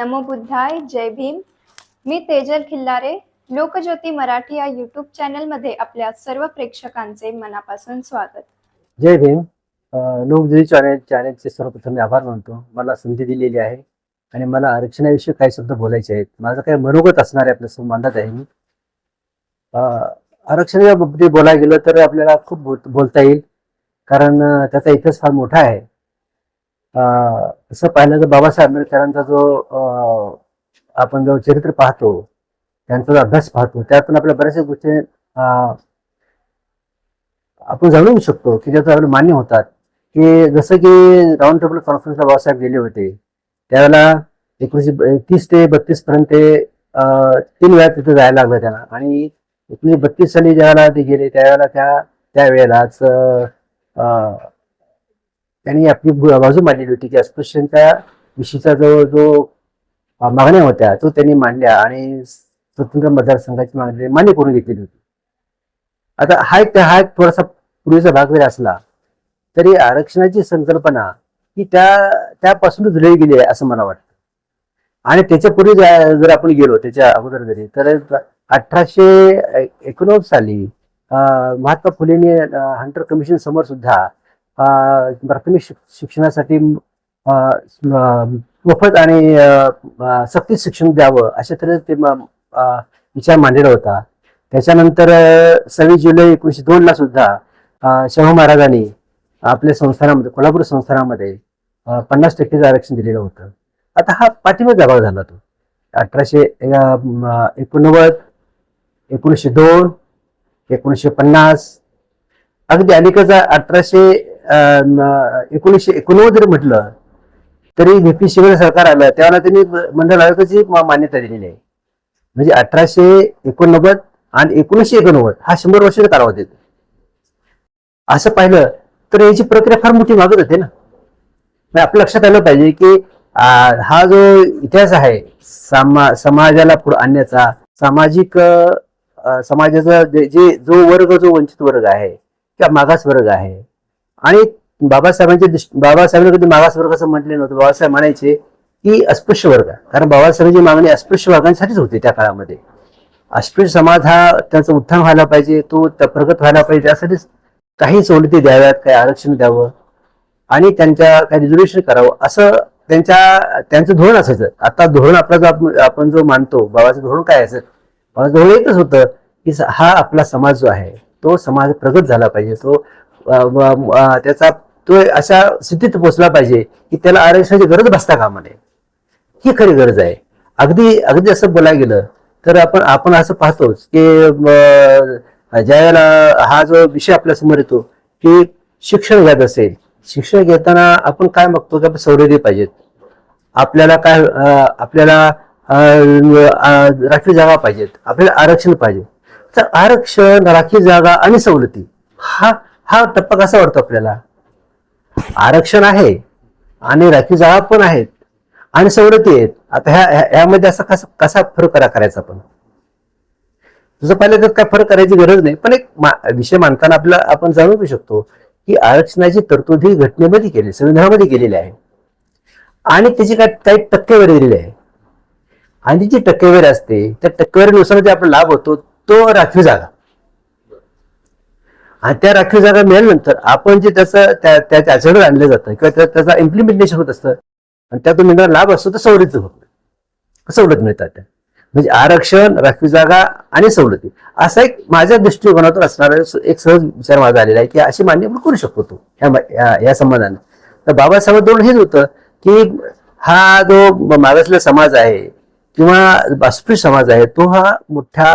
नमो बुद्धाय जय भीम. मी तेजल खिल्लारे लोकज्योती मराठी या युट्यूब चॅनलमध्ये आपल्या सर्व प्रेक्षकांचे मनापासून स्वागत. जय भीम. लोकज्योती चॅनेल चॅनलचे सर्वप्रथम मी आभार मानतो. मला संधी दिलेली आहे आणि मला आरक्षणाविषयी काही शब्द बोलायचे आहेत. माझं काही मनोगत असणार आहे आपल्या मांडत आहे मी. अं, आरक्षणाच्या बाबतीत बोलायला गेलं तर आपल्याला खूप बोल बोलता येईल. कारण त्याचा इतिहास फार मोठा आहे. तसं पाहिलं तर बाबासाहेब आंबेडकरांचा जो अं, आपण जो चरित्र पाहतो त्यांचा जो अभ्यास पाहतो त्यातून आपल्या बऱ्याचशा गोष्टी अं, आपण जाणवू शकतो की ज्याचं आपल्याला मान्य होतात. की जसं की राऊंड टेबल कॉन्फरन्सला बाबासाहेब गेले होते त्यावेळेला एकोणीसशे तीस ते बत्तीस पर्यंत ते, अं, तीन वेळा तिथे जायला लागलं त्यांना. आणि एकोणीसशे बत्तीस साली ज्यावेळेला ते गेले त्यावेळेला त्या त्यावेळेलाच अं, त्यांनी आपली बाजू मांडलेली होती की अस्पृश्यांच्या विषयीचा जो जो मागण्या होत्या तो त्यांनी मांडल्या आणि स्वतंत्र मतदारसंघाची मागणी मान्य करून घेतलेली होती. आता हा एक हा एक थोडासा पूर्वीचा भाग जरी असला तरी आरक्षणाची संकल्पना ही त्या त्यापासून जुळली गेली आहे असं मला वाटतं. आणि त्याच्या पूर्वी जर आपण गेलो त्याच्या अगोदर जरी तर अठराशे एकोणनव्वद साली महात्मा फुलेंनी हंटर कमिशन समोर सुद्धा प्राथमिक शिक्षणासाठी मोफत आणि सक्तीत शिक्षण द्यावं अशा तऱ्हे ते विचार मांडलेला होता. त्याच्यानंतर सव्वीस जुलै एकोणीशे दोन ला सुद्धा शाहू महाराजांनी आपल्या संस्थानामध्ये कोल्हापूर संस्थानामध्ये पन्नास टक्केचं आरक्षण दिलेलं होतं. आता हा पाठिंबा भाग झाला तो. अठराशे एकोणनव्वद एकोणीसशे दोन एकोणीसशे पन्नास अगदी अलीकडचा अठराशे एकोणीसशे एकोणनव्वद जरी म्हटलं तरी व्ही पी सरकार आलं त्यावेळेला त्यांनी मंडळ आयोगाची मान्यता दिलेली आहे. म्हणजे अठराशे एकोणनव्वद आणि एकोणीसशे एकोणनव्वद हा शंभर वर्षाचा कालावधी असं पाहिलं तर याची प्रक्रिया फार मोठी मागत होते ना. म्हणजे आपल्या लक्षात आलं पाहिजे की हा जो इतिहास आहे समा समाजाला पुढे आणण्याचा सामाजिक समाजाचा जे जे- जो वर्ग जो वंचित वर्ग आहे किंवा मागास वर्ग आहे आणि बाबासाहेबांच्या बाबासाहेबांनी कधी मागास वर्ग असं म्हटले नव्हतं. बाबासाहेब म्हणायचे की अस्पृश्य वर्ग कारण बाबासाहेबांची मागणी अस्पृश्य वर्गांसाठीच होती त्या काळामध्ये. अस्पृश्य समाज हा त्यांचं उत्थान व्हायला पाहिजे तो त्या प्रगत व्हायला पाहिजे त्यासाठीच काही सवलती द्याव्यात काही आरक्षण द्यावं आणि त्यांच्या काही रिझर्वेशन करावं. असं त्यांच्या त्यांचं धोरण असायचं. आता धोरण आपला जो आपण- आपण जो मानतो बाबाचं धोरण काय असेल? बाबाचं धोरण एकच होतं की स- हा आपला समाज जो आहे तो समाज प्रगत झाला पाहिजे तो त्याचा तो अशा स्थितीत पोचला पाहिजे की त्याला आरक्षणाची गरज भासता कामा नये. ही खरी गरज आहे. अगदी अगदी असं बोलायला गेलं तर आपण आपण असं पाहतोच की ज्या वेळेला हा जो विषय आपल्यासमोर येतो की शिक्षण घ्यायचं असेल शिक्षण घेताना आपण काय मागतो की आपण सवलती पाहिजेत. आपल्याला काय आपल्याला राखीव जागा पाहिजेत आपल्याला आरक्षण पाहिजे. तर आरक्षण राखीव जागा आणि सवलती हा हा टप्पा कसा वाटतो आपल्याला? आरक्षण आहे आणि राखीव जागा पण आहेत आणि सवलती आहेत. आता ह्या ह्यामध्ये असा कसा कसा फरक करा करायचा आपण? तुझं पाहिलं तर काय फरक करायची गरज नाही पण एक मा- विषय मांडताना आपला आपण जाणू शकतो की आरक्षणाची तरतूद ही घटनेमध्ये केली संविधानामध्ये केलेली आहे. आणि त्याची काय काही टक्केवारी दिलेली आहे. आणि जी टक्केवारी असते त्या टक्केवारीनुसार जे आपला लाभ होतो तो राखीव जागा. आणि त्या राखीव जागा मिळाल्यानंतर आपण जे त्याचं त्या त्याच्या आणलं जातं किंवा त्या- त्याचा इम्प्लिमेंटेशन होत असतं आणि त्यातून मिळणारा लाभ असतो तर सवलती होत सवलत मिळतात त्या. म्हणजे आरक्षण राखीव जागा आणि सवलती. असा एक माझ्या दृष्टिकोनातून असणारा एक सहज विचार माझा आलेला आहे की अशी मान्य आपण करू शकतो तो ह्या या- संबंधाने तर बाबासाहेब धोरण हेच होतं की हा जो मागासलेला समाज आहे किंवा अस्पृश्य समाज आहे तो हा मोठ्या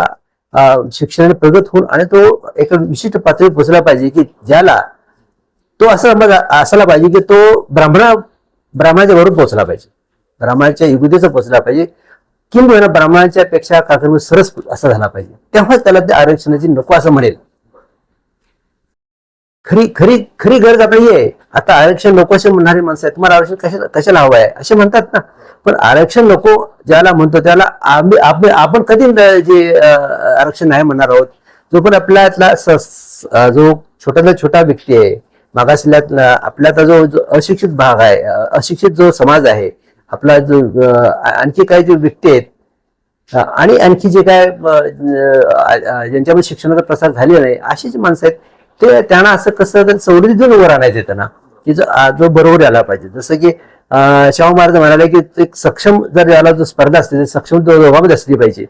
शिक्षणाने प्रगत होऊन आणि तो एका विशिष्ट पातळीवर पोहोचला पाहिजे की ज्याला तो असा असायला पाहिजे की तो ब्राह्मणा ब्राह्मणाच्या वरून पोहोचला पाहिजे. ब्राह्मणाच्या युगुदेचा पोहोचला पाहिजे. किंवा ब्राह्मणाच्या पेक्षा काकर्मी सरस असा झाला पाहिजे. तेव्हाच त्याला त्या आरक्षणाची नको असं म्हणेल. खरी खरी खरी गरज आता ही आहे. आता आरक्षण नको असे म्हणणारी माणसं आहेत. तुम्हाला आरक्षण कशा कशाला हवं आहे? असे म्हणतात ना. पण आरक्षण नको ज्याला म्हणतो त्याला आम्ही आपण आपण कधी जे आरक्षण नाही म्हणणार आहोत. जो पण आपल्यातला जो छोट्यातला छोटा व्यक्ती आहे मागासल्यातला आपल्यातला जो जो अशिक्षित भाग आहे अशिक्षित जो समाज आहे आपला जो आणखी काही जे व्यक्ती आहेत आणि आणखी जे काय ज्यांच्यामध्ये शिक्षणाचा प्रसार झालेला नाही अशी जी माणसं आहेत. ते त्यांना असं कसं तर सवलती देऊन उभं राहण्याचं त्यांना. की जो जो बरोबर यायला पाहिजे. जसं की शाहू महाराज म्हणाले की एक सक्षम जर याला जो स्पर्धा असते ते सक्षम दोघांमध्ये असली पाहिजे.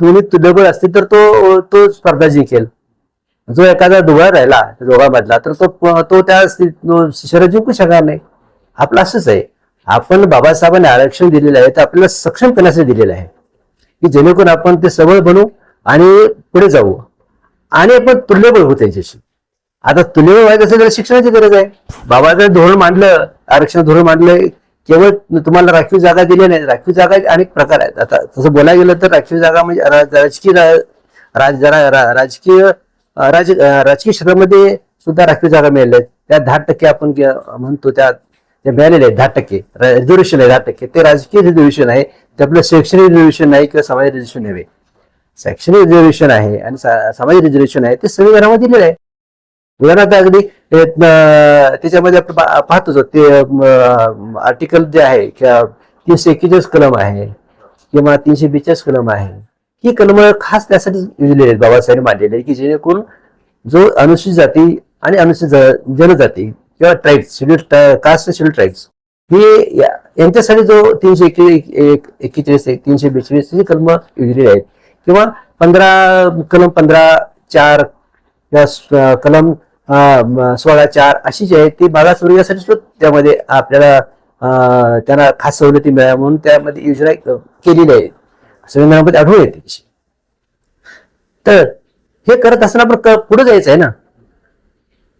दोन्ही तुल्यबळ असतील तर तो तो स्पर्धा जिंकेल. जो एखादा दुबळा राहिला दोघांमधला तर तो तो त्या स्थितीत जिंकू शकणार नाही. आपलं असंच आहे. आपण बाबासाहेबांनी आरक्षण दिलेलं आहे तर आपल्याला सक्षम करण्यासाठी दिलेलं आहे. की जेणेकरून आपण ते सबळ बनू आणि पुढे जाऊ. आणि आपण तुल्यबळ होऊ त्यांच्याशी. आता तुल्यबळ व्हायचं असेल तर शिक्षणाची गरज आहे. बाबा जर धोरण मांडलं आरक्षण धोरण मांडलं केवळ तुम्हाला राखीव जागा दिल्या नाही. राखीव जागा अनेक प्रकार आहेत. आता तसं बोलायला गेलं तर राखीव जागा म्हणजे राजकीय रा- राज जरा रा- राजकीय राज राजकीय क्षेत्रामध्ये सुद्धा राखीव जागा मिळाल्या आहेत. त्या दहा टक्के आपण म्हणतो त्या ते मिळालेले आहेत दहा टक्के. रिझर्वेशन आहे दहा टक्के. ते राजकीय रिझर्वेशन आहे. ते आपलं शैक्षणिक रिझर्वेशन नाही किंवा सामाजिक रिझर्वेशन नव्हे शैक्षणिक रिझर्वेशन आहे आणि सा- सामाजिक रिझर्वेशन आहे ते संविधानामध्ये दिलेलं आहे. उदाहरणार्थ अगदी त्याच्यामध्ये आपण पा- पाहतोच ते आर्टिकल जे आहे किंवा तीनशे एक्केचाळीस कलम आहे किंवा तीनशे बेचाळीस कलम आहे ही कलम खास त्यासाठी लिहिलेली आहेत बाबासाहेब मांडलेली आहे की जेणेकरून जो अनुसूचित जाती आणि अनुसूचित जनजाती किंवा tribes schedule caste schedule tribes हे या- यांच्यासाठी जो तीनशे एके एक- एक्केचाळीस तीनशे बेचाळीस ही कलम लिहिलेली आहेत. किंवा पंधरा कलम पंधरा चार कलम सोळा चार अशी जी आहे ती मागासवर्गीयासाठी सुद्धा त्यामध्ये आपल्याला त्यांना खास सवलती मिळाव्या म्हणून त्यामध्ये योजना केलेली आहे. संविधानामध्ये आढळून येते तर हे करत असताना आपण क- पुढे जायचं आहे ना?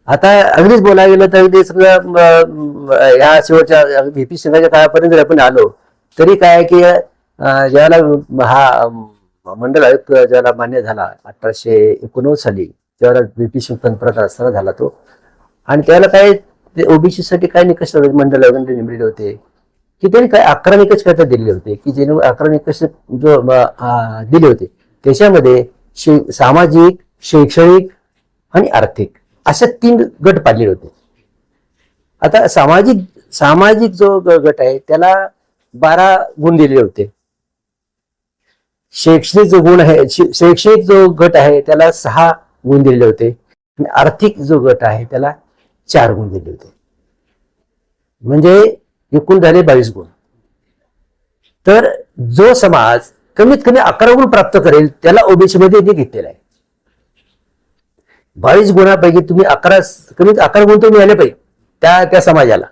आता अगदीच बोलायला गेलं तर अगदी समजा या शेवटच्या व्हीपी सिंगाच्या काळापर्यंत जर आपण आलो तरी काय आहे की ज्याला ज्यावेळेला हा मंडल मंडळ आयुक्त ज्याला मान्य झाला अठराशे एकोणनव्वद साली तेव्हा ब्रिटिश पंतप्रधान असताना झाला तो. आणि त्याला काय ओबीसी साठी काय निकष मंडळ वगैरे नेमलेले होते. की त्यांनी काय अकरा निकष करता दिलेले होते. की जेणे अकरा निकष जो दिले होते. त्याच्यामध्ये शै- सामाजिक शैक्षणिक आणि आर्थिक असे तीन गट पाडलेले होते. आता सामाजिक सामाजिक जो गट आहे त्याला बारा गुण दिलेले होते. शैक्षणिक जो गुण आहे शैक्षणिक जो गट आहे त्याला सहा गुण दिलेले होते. आणि आर्थिक जो गट आहे त्याला चार गुण दिले होते. म्हणजे एकूण झाले बावीस गुण. तर जो समाज कमीत कमी अकरा गुण प्राप्त करेल त्याला ओबीसी मध्ये ते घेतलेला आहे. बावीस गुणापैकी तुम्ही अकरा कमीत अकरा गुण तर मिळाले पाहिजे त्या त्या समाजाला.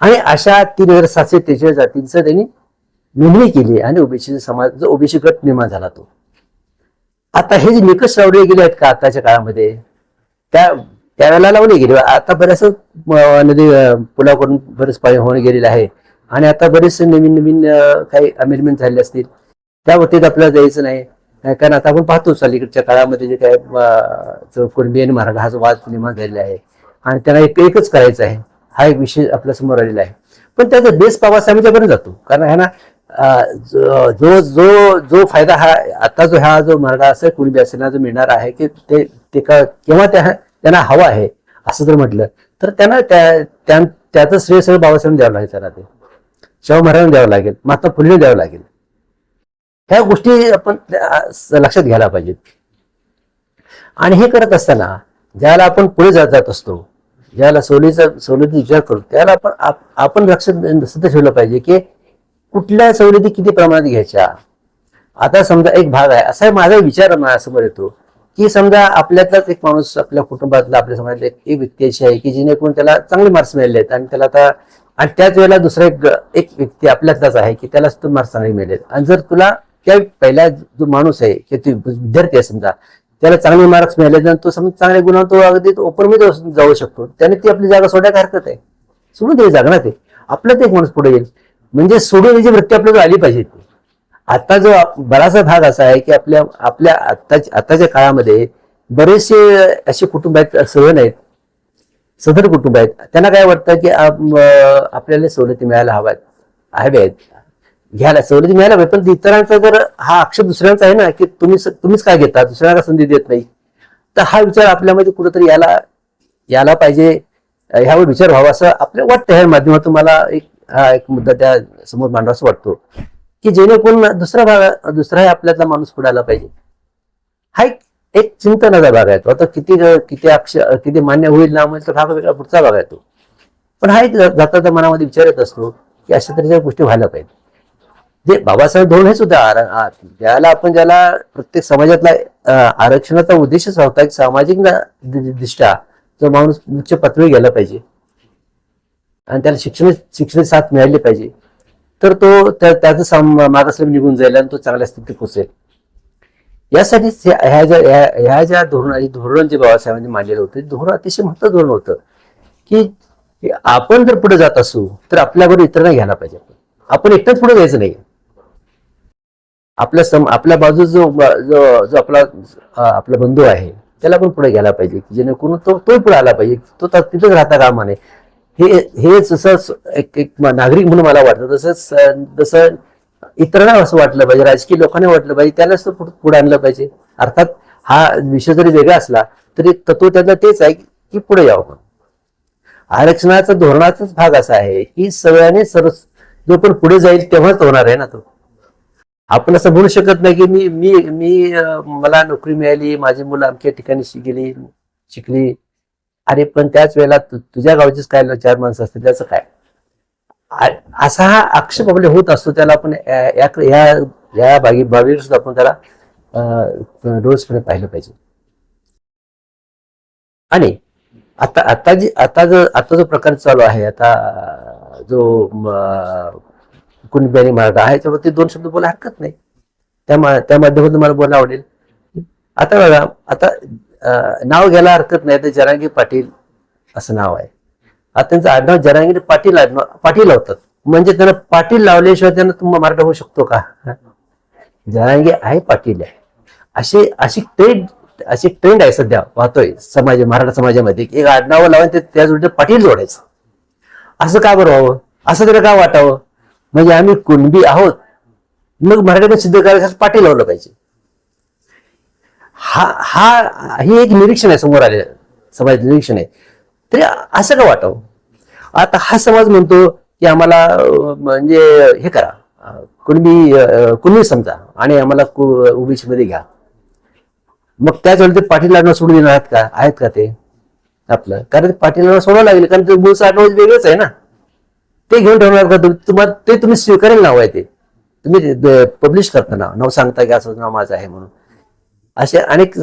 आणि अशा तीन हजार सातशे त्रेचाळीस जातींचं त्यांनी नोंदणी केली आणि ओबीसी समाज जो ओबीसी गट निर्माण झाला तो. आता हे जे निकष लावले गेले आहेत का आताच्या काळामध्ये? त्या त्यावेळेला लावले गेले. आता बऱ्याच नदी पुलाकडून बरेच पाणी होऊन गेलेलं आहे. आणि आता बरेचसे नवीन नवीन काही अमेंडमेंट झाले असतील. त्या बाबतीत आपल्याला जायचं नाही. कारण आता आपण पाहतोच अलीकडच्या काळामध्ये जे काय कुणबी मराठा हा जो वाद निर्माण झालेला आहे. आणि त्यांना एक एकच करायचं आहे. हा एक विषय आपल्यासमोर आलेला आहे. पण त्याचा बेस बाबासाहेबांच्यापर्यंत जातो. कारण ह्यांना ना जो जो जो जो फायदा हा आता जो हा जो मराठा असेल कुणबी असेल जो मिळणार आहे की ते ते का केव्हा त्या त्यांना हवा आहे असं जर म्हटलं तर त्यांना त्या त्याचं श्रेय सगळं बाबासाहेब द्यावं लागेल त्याला ते. शाहू महाराजांना द्यावं लागेल महात्मा फुले द्यावं लागेल. ह्या गोष्टी आपण लक्षात घ्यायला पाहिजेत. आणि हे करत असताना ज्याला आपण पुढे जात जात असतो ज्याला सवलीचा सवलती विचार करतो त्याला आपण आपण लक्षात सतत ठेवलं पाहिजे की कुठल्या सवलती किती प्रमाणात घ्यायच्या? आता समजा एक भाग आहे. असा माझा विचार माझ्यासमोर येतो की समजा आपल्यातलाच एक माणूस आपल्या कुटुंबातला आपल्या समाजातला एक व्यक्ती अशी आहे की जेणेकरून त्याला चांगले मार्क्स मिळाले आहेत आणि त्याला आता आणि त्याच वेळेला दुसरा एक एक व्यक्ती आपल्यातलाच आहे की त्याला सुद्धा मार्क्स चांगले मिळाले आणि जर तुला त्या पहिला जो माणूस आहे की तू विद्यार्थी आहे समजा त्याला चांगले मार्क्स मिळाले तर तो समजा चांगल्या गुणांना तो अगदी ओपरमध्ये जाऊ- शकतो. त्याने ती आपली जागा सोडायला हरकत आहे. सोडून दे जागा ना ते आपल्यात एक माणूस पुढे येईल. म्हणजे सोडून द्यायची वृत्ती आपल्याला आली पाहिजे. आता जो बराचसा भाग असा आहे की आपल्या आपल्या आत्ताच्या आत्ताच्या काळामध्ये बरेचसे असे कुटुंब आहेत सहन आहेत सदर कुटुंब आहेत. त्यांना काय वाटतं की आपल्याला सवलती मिळायला हव्यात हव्या आहेत घ्यायला सवलती मिळायला हवी पण इतरांचा जर हा आक्षेप दुसऱ्यांचा आहे ना की तुम्ही तुम्हीच काय घेता? दुसऱ्यांना संधी देत नाही. तर हा विचार आपल्यामध्ये कुठंतरी याला याला पाहिजे. ह्यावर विचार व्हावा असं आपल्याला वाटतं. ह्या माध्यमातून मला एक हा एक मुद्दा त्या समोर मांडावासा वाटतो की जेणेकरून दुसरा भाग दुसराही आपल्यातला माणूस पुढे आला पाहिजे. हा एक एक चिंतनाचा भाग आहे तो. आता किती किती अक्षर किती मान्य होईल ना होईल तर हा वेगळा पुढचा भाग आहे तो. पण हा एक जाता मनामध्ये विचार येत असतो की अशा तऱ्हेच्या गोष्टी व्हायला पाहिजे. जे बाबासाहेब धोरण हे सुद्धा ज्याला आपण ज्याला प्रत्येक समाजातला आरक्षणाचा उद्देशच होता की सामाजिक दृष्ट्या जो माणूस उच्च पातळी गेला पाहिजे. आणि त्याला शिक्षण शिक्षणाची साथ मिळाली पाहिजे. तर तो त्याचं साम- मागासलेलं निघून जाईल आणि तो चांगल्या स्थितीत पोचेल यासाठीच ह्या ज्या ह्या ज्या धोरण धोरण जे बाबासाहेबांनी मांडलेलं होतं धोरण अतिशय महत्त्व धोरण होतं. की आपण जर पुढे जात असू तर आपल्याबरोबर इतरांना घ्यायला पाहिजे. आपण एकटाच पुढे जायचं नाही. आपल्या सम आपल्या बाजू जो जो जो आपला आपला बंधू आहे त्याला पण पुढे घ्यायला पाहिजे. की जेणेकरून तो तो पुढे आला पाहिजे. तो त्या- तिथेच राहता कामा नये. हे हे जसं एक एक नागरिक म्हणून मला वाटतं तसंच जसं इतरांना असं वाटलं पाहिजे राजकीय लोकांनी वाटलं पाहिजे त्यालाच तो पुढे आणलं पाहिजे. अर्थात हा विषय जरी वेगळा असला तरी तत्व त्यांना तेच आहे की पुढे यावं आरक्षणाचा धोरणाचाच भाग असा आहे की सगळ्याने सर्व जो पण पुढे जाईल तेव्हाच होणार आहे ना तो. आपण असं म्हणू शकत नाही की मी मी मी मला नोकरी मिळाली माझी मुलं आमच्या ठिकाणी शिकली शिकली अरे पण त्याच वेळेला तुझ्या गावचीच काय चार माणसं असतील त्याचं काय? असा हा आक्षेप आपले होत असतो त्याला आपण या या- बागी बाबीवर सुद्धा आपण त्याला अं, डोळसपणे पाहिलं पाहिजे. आणि आता आता जी आता जो आता जो प्रकार चालू आहे आता जो कुणबी आणि मराठा आहे त्याच्यावरती दोन शब्द बोला हरकत नाही. त्या त्या माध्यमातून मला बोलायला आवडेल. आता बघा आता नाव घ्यायला हरकत नाही तर जरांगी पाटील असं नाव आहे. आता त्यांचं आडनाव जरांगी पाटील आडनाव पाटील लावतात म्हणजे त्यांना पाटील लावल्याशिवाय त्यांना तुम्हाला मराठा होऊ शकतो का? जरांगी आहे पाटील आहे. अशी अशी ट्रेंड अशी ट्रेंड आहे सध्या पाहतोय समाज मराठा समाजामध्ये की एक आडनावं लावून ते त्या पाटील जोडायचं. असं का बरं व्हावं? असं तरी का वाटावं? म्हणजे आम्ही कुणबी आहोत. मग मराठीमध्ये सिद्ध करायचं पाटील लावलं पाहिजे. हा हा हे एक निरीक्षण आहे समोर आलेलं. समाज निरीक्षण आहे. तरी असं का वाटावं? आता हा समाज म्हणतो की आम्हाला म्हणजे हे करा. कुणबी कुणबी समजा आणि आम्हाला ओबीसी मध्ये घ्या. मग त्याच वेळी ते पाटील लाडणं सोडून देणार आहेत का? आहेत का ते? आपलं. कारण ते पाटील लाडणं सोडावं लागेल कारण ते मूळचं आडनाव वेगळंच आहे ना. ते घेऊन ठेवणार का? तुम्हाला ते तुम्ही स्वीकारेल नाव आहे ते. तुम्ही पब्लिश करता नाव नाव सांगता की असं नाव माझं आहे म्हणून. असे अनेक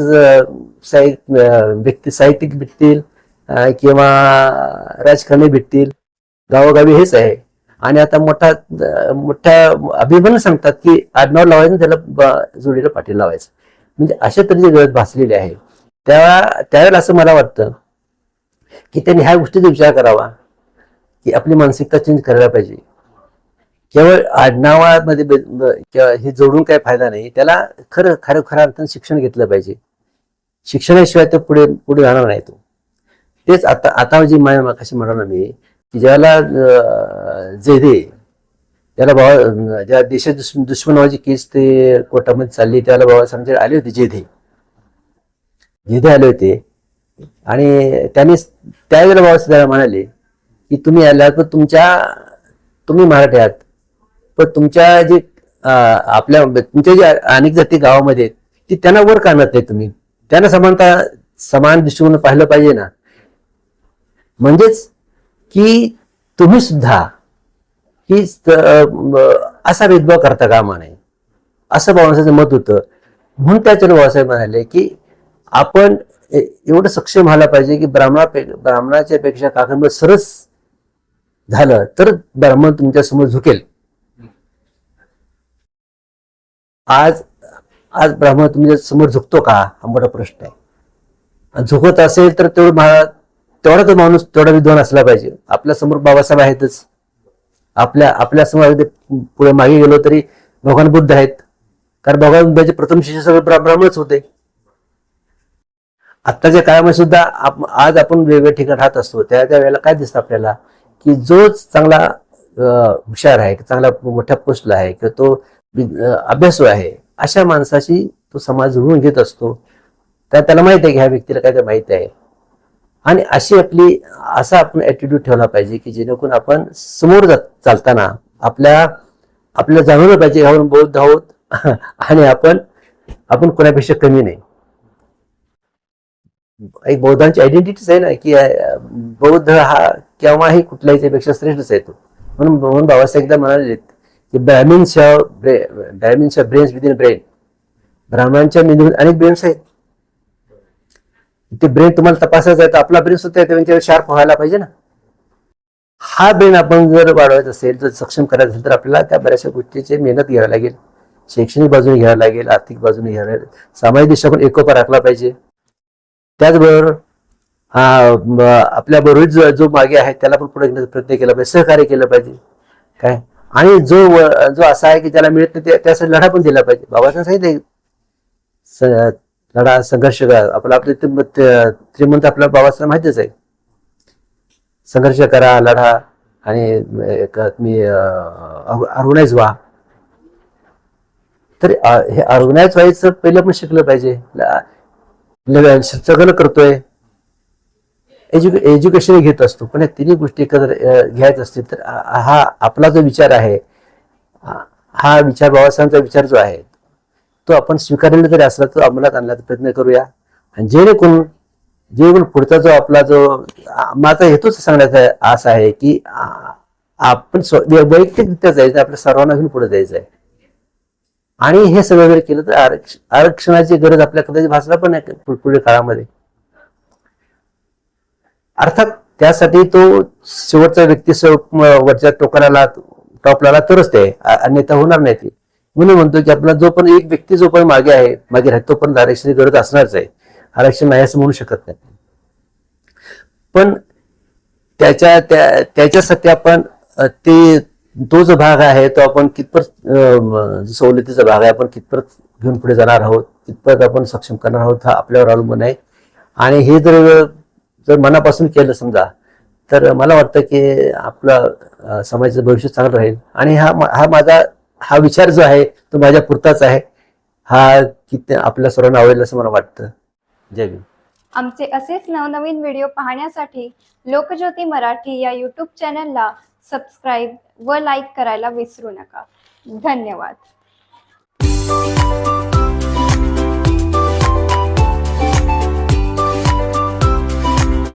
साहित्य व्यक्ती साहित्यिक भेटतील किंवा राजकारणी भेटतील. गावोगावी हेच आहे. आणि आता मोठा मोठ्या अभिमान सांगतात की आडनाव लावायचं त्याला जोडीला पाटील लावायचं. म्हणजे अशा तऱ्हेची गरज भासलेली आहे. त्या त्यावेळेला असं मला वाटतं की त्यांनी ह्या गोष्टीचा विचार करावा की आपली मानसिकता चेंज करायला पाहिजे. केवळ आडनावामध्ये हे जोडून काही फायदा नाही. त्याला खरं खरं खऱ्या अर्थानं शिक्षण घेतलं पाहिजे. शिक्षणाशिवाय तो पुढे पुढे जाणार नाही तो. तेच आता आता जी माया कशी म्हणाला मी की ज्याला जे जेदे त्याला बाबा ज्या देशात दुश्मन केस ते कोर्टामध्ये चालली त्याला बाबासाहेबांचे आले होते जेधे जेधे आले होते. आणि त्याने त्यावेळेला बाबा म्हणाले की तुम्ही आलात पण तुमच्या तुम्ही मराठी आहात. पण तुमच्या जे आपल्या तुमच्या जे अनेक जाती गावामध्ये ती त्यांना वर का आणत नाही तुम्ही. त्यांना समानता समान दृष्टिकोन पाहिलं पाहिजे ना. म्हणजेच की तुम्ही सुद्धा की असा भेदभाव करता कामा नये असं बाबासाहेबांचं मत होतं. म्हणून त्याच्यावर बाबासाहेब म्हणाले की आपण एवढं सक्षम व्हायला पाहिजे की ब्राह्मणा ब्राह्मणाच्या पेक्षा काकांवर सरस झालं तर ब्राह्मण तुमच्यासमोर झुकेल. आज आज ब्राह्मण तुमच्यासमोर झुकतो का? हा मोठा प्रश्न आहे. झुकत असेल तर तेवढं महा तेवढा तो माणूस तेवढा विद्वान असला पाहिजे. आपल्यासमोर बाबासाहेब आहेतच. आपल्या आपल्यासमोर अगदी पुढे मागे गेलो तरी भगवान बुद्ध आहेत. कारण भगवान बुद्धाचे प्रथम शिष्य सगळे ब्राह्मणच होते. आत्ताच्या काळामध्ये सुद्धा आप- आज आपण वेगवेगळ्या ठिकाणी राहत असतो. त्या त्या वेळेला काय दिसतं आपल्याला? की जो चांगला हुशार आहे चांगला मोठ्या पोस्टला आहे किंवा तो अभ्यासू आहे. अशा माणसाशी तो समाज जुळवून घेत असतो. त्या त्याला माहिती आहे की ह्या व्यक्तीला काय काय माहिती आहे. आणि अशी आपली असा आपण ॲटिट्यूड ठेवला पाहिजे की जेणेकरून आपण समोर जात चालताना आपल्या आपल्याला जाणवलं पाहिजे ह्यावरून बौद्ध आहोत आणि आपण आपण कोणापेक्षा कमी नाही. एक बौद्धांची आयडेंटिटीच आहे ना की बौद्ध हा केव्हाही कुठल्याही त्यापेक्षा श्रेष्ठच आहे तो. म्हणून म्हणून बाबासाहेब एकदा म्हणाले की ब्रॅह्मिन्सच्या ब्रॅह्मिन्सच्या ब्रेन्स विदिन ब्रेन ब्राह्मणांच्या मेंदूमध्ये अनेक ब्रेन्स आहेत ते ब्रेन तुम्हाला तपासायचं आहे तर आपला ब्रेन सुद्धा त्यांच्यावर म्हणजे शार्प व्हायला पाहिजे ना. हा ब्रेन आपण जर वाढवायचा असेल जर सक्षम करायचं असेल तर आपल्याला त्या बऱ्याचशा गोष्टीची मेहनत घ्यावी लागेल. शैक्षणिक बाजूने घ्यावं लागेल आर्थिक बाजूने घ्यावं लागेल. सामाजिक दृष्ट्या एकोपा राखला पाहिजे. त्याचबरोबर हा आपल्या बरोबर जो जो मागे आहे त्याला पण पुढे घेण्याचा प्रयत्न केला पाहिजे सहकार्य केलं पाहिजे. काय? आणि जो जो असा आहे की त्याला मिळत नाही त्या- त्यासाठी लढा पण दिला पाहिजे. बाबासाहेब सांगितले स- लढा संघर्ष करा आपला आपले त्रिमंत श्रीमंत आपल्या बाबासाहेब माहितीच आहे. संघर्ष करा लढा आणि एक तुम्ही ऑर्गनाईज व्हा. तर हे ऑर्गनाईज व्हायचं पहिलं पण शिकलं पाहिजे. सगळं करतोय. एज्युके एज्युकेशन घेत असतो. पण या तिन्ही गोष्टी एकत्र घ्यायच घ्यायचं असतील तर हा आपला जो विचार आहे हा- विचार बाबासाहेबांचा विचार जो आहे तो आपण स्वीकारलेला जरी असला तो अंमलात आणण्याचा प्रयत्न करूया. आणि जेणेकरून जेणेकरून पुढचा जो आपला जो माझा हेतूच सांगण्याचा आस आहे की आपण स्व- वैयक्तिकरित्या जायचं आपल्या सर्वांना घेऊन पुढे जायचं आहे. आणि हे सगळं जर केलं तर आरक्ष आरक्षणाची गरज आपल्या कदाचित भासणार पण नाही पुढील काळामध्ये. अर्थात त्यासाठी तो शेवटचा व्यक्ती वरच्या टोकाला टॉपला तरच ते अन्यथा होणार नाही ते. म्हणून म्हणतो की आपला जो पण एक व्यक्ती जो पण मागे आहे मागे राहतो तो पण आरक्षणाची गरज असणारच आहे. आरक्षण नाही असं म्हणू शकत नाही. पण त्याच्या त्या त्याच्यासाठी आपण ते तो जो भाग आहे तो आपण कितपत सवलतीचा भाग आहे आपण कितपत घेऊन पुढे जाणार आहोत कितपत आपण सक्षम करणार आहोत हा आपल्यावर अवलंबून आहे. आणि हे जर जर मनापासून केलं समजा तर मला वाटतं की आपलं समाजाचं भविष्य चांगलं राहील. आणि हा हा माझा हा विचार जो आहे तो माझ्या पुरताच आहे. हा किती आपल्या सर्वांना आवडेल असं मला वाटतं. जय भीम. आमचे असेच नवनवीन व्हिडिओ पाहण्यासाठी लोकज्योती मराठी या यूट्यूब चॅनलला सबस्क्राईब व लाईक करायला विसरू नका. धन्यवाद.